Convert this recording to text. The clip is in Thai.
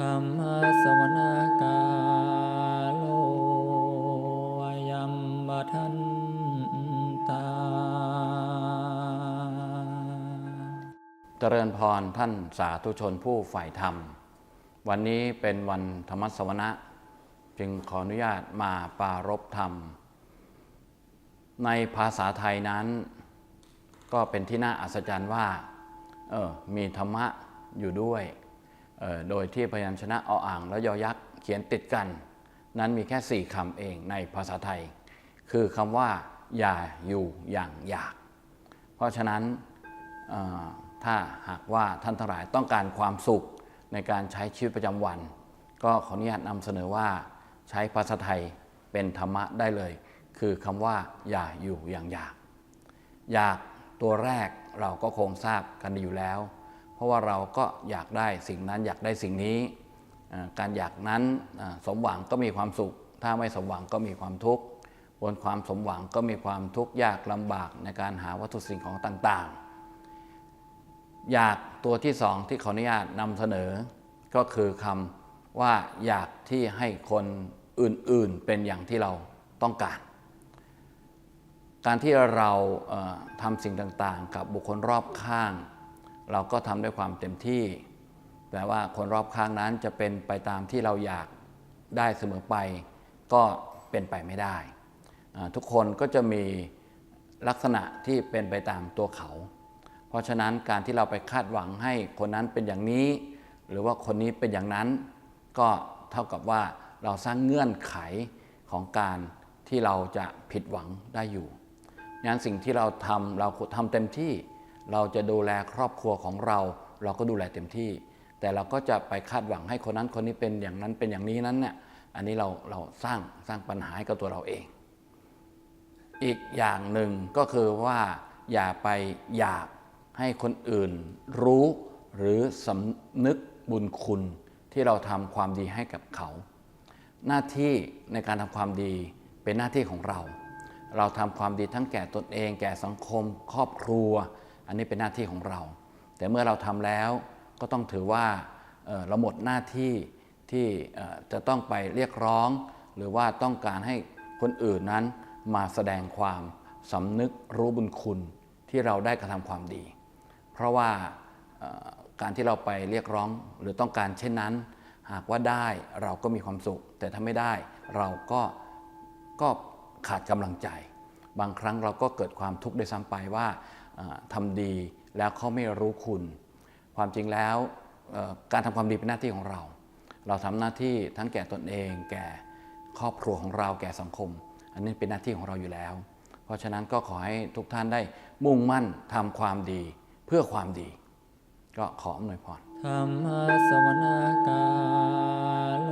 ธรรมสวนากาโลยัมบทันตา เจริญพรท่านสาธุชนผู้ฝ่ายธรรม วันนี้เป็นวันธรรมสวนะ จึงขออนุญาตมาปรารบธรรม ในภาษาไทยนั้น ก็เป็นที่น่าอัศจรรย์ว่า เออมีธรรมะอยู่ด้วย โดยที่พยัญชนะออ่างและยอยักษ์เขียนติดกัน นั้นมีแค่สี่คำเองในภาษาไทย คือคำว่า อย่าอยู่อย่างอยาก เพราะฉะนั้นถ้าหากว่าท่านทั้งหลายต้องการความสุขในการใช้ชีวิตประจำวัน ก็ขออนุญาตนำเสนอว่าใช้ภาษาไทยเป็นธรรมะได้เลย คือคำว่า อย่าอยู่อย่างอยาก อยากตัวแรกเราก็คงทราบกันดีอยู่แล้ว เพราะว่าเราก็อยากได้สิ่งนั้นอยากได้สิ่งนี้ การอยากนั้นสมหวังก็มีความสุข ถ้าไม่สมหวังก็มีความทุกข์บนความสมหวังก็มีความทุกข์ยากลำบากในการหาวัตถุสิ่งของต่างๆ อยากตัวที่สองที่ขออนุญาตนำเสนอ ก็คือคำว่าอยากที่ให้คนอื่นๆเป็นอย่างที่เราต้องการ การที่เราทำสิ่งต่างๆ กับบุคคลรอบข้าง เราก็ทำด้วยความเต็มที่ แต่ว่าคนรอบข้างนั้นจะเป็นไปตามที่เราอยากได้เสมอไปก็เป็นไปไม่ได้ ทุกคนก็จะมีลักษณะที่เป็นไปตามตัวเขา เพราะฉะนั้นการที่เราไปคาดหวังให้คนนั้นเป็นอย่างนี้ หรือว่าคนนี้เป็นอย่างนั้น ก็เท่ากับว่าเราสร้างเงื่อนไขของการที่เราจะผิดหวังได้อยู่งั้นสิ่งที่เราทำเราทำเต็มที่ เราจะดูแลครอบครัวของเรา เราก็ดูแลเต็มที่ แต่เราก็จะไปคาดหวังให้คนนั้นคนนี้เป็นอย่างนั้นเป็นอย่างนี้นั้นเนี่ยอันนี้เราเราสร้างสร้างปัญหาให้กับตัวเราเอง อีกอย่างหนึ่งก็คือว่าอย่าไปอยากให้คนอื่นรู้หรือสำนึกบุญคุณที่เราทำความดีให้กับเขา หน้าที่ในการทำความดีเป็นหน้าที่ของเรา เราทำความดีทั้งแก่ตนเอง แก่สังคม ครอบครัว อันนี้เป็นหน้าที่ของเรา แต่เมื่อเราทำแล้วก็ต้องถือว่าเราหมดหน้าที่ที่จะต้องไปเรียกร้อง หรือว่าต้องการให้คนอื่นนั้นมาแสดงความสำนึกรู้บุญคุณที่เราได้กระทำความดี เพราะว่าการที่เราไปเรียกร้องหรือต้องการเช่นนั้น หากว่าได้เราก็มีความสุข แต่ถ้าไม่ได้เราก็ก็ขาดกำลังใจ บางครั้งเราก็เกิดความทุกข์ด้วยซ้ำไปว่า ทำดีแล้วเขาไม่รู้คุณ ความจริงแล้วการทำความดีเป็นหน้าที่ของเรา เราทำหน้าที่ทั้งแก่ตนเอง แก่ครอบครัวของเราแก่สังคม อันนี้เป็นหน้าที่ของเราอยู่แล้ว เพราะฉะนั้นก็ขอให้ทุกท่านได้มุ่งมั่นทำความดีเพื่อความดี ก็ขออำนวยพรธรรมสวนากาล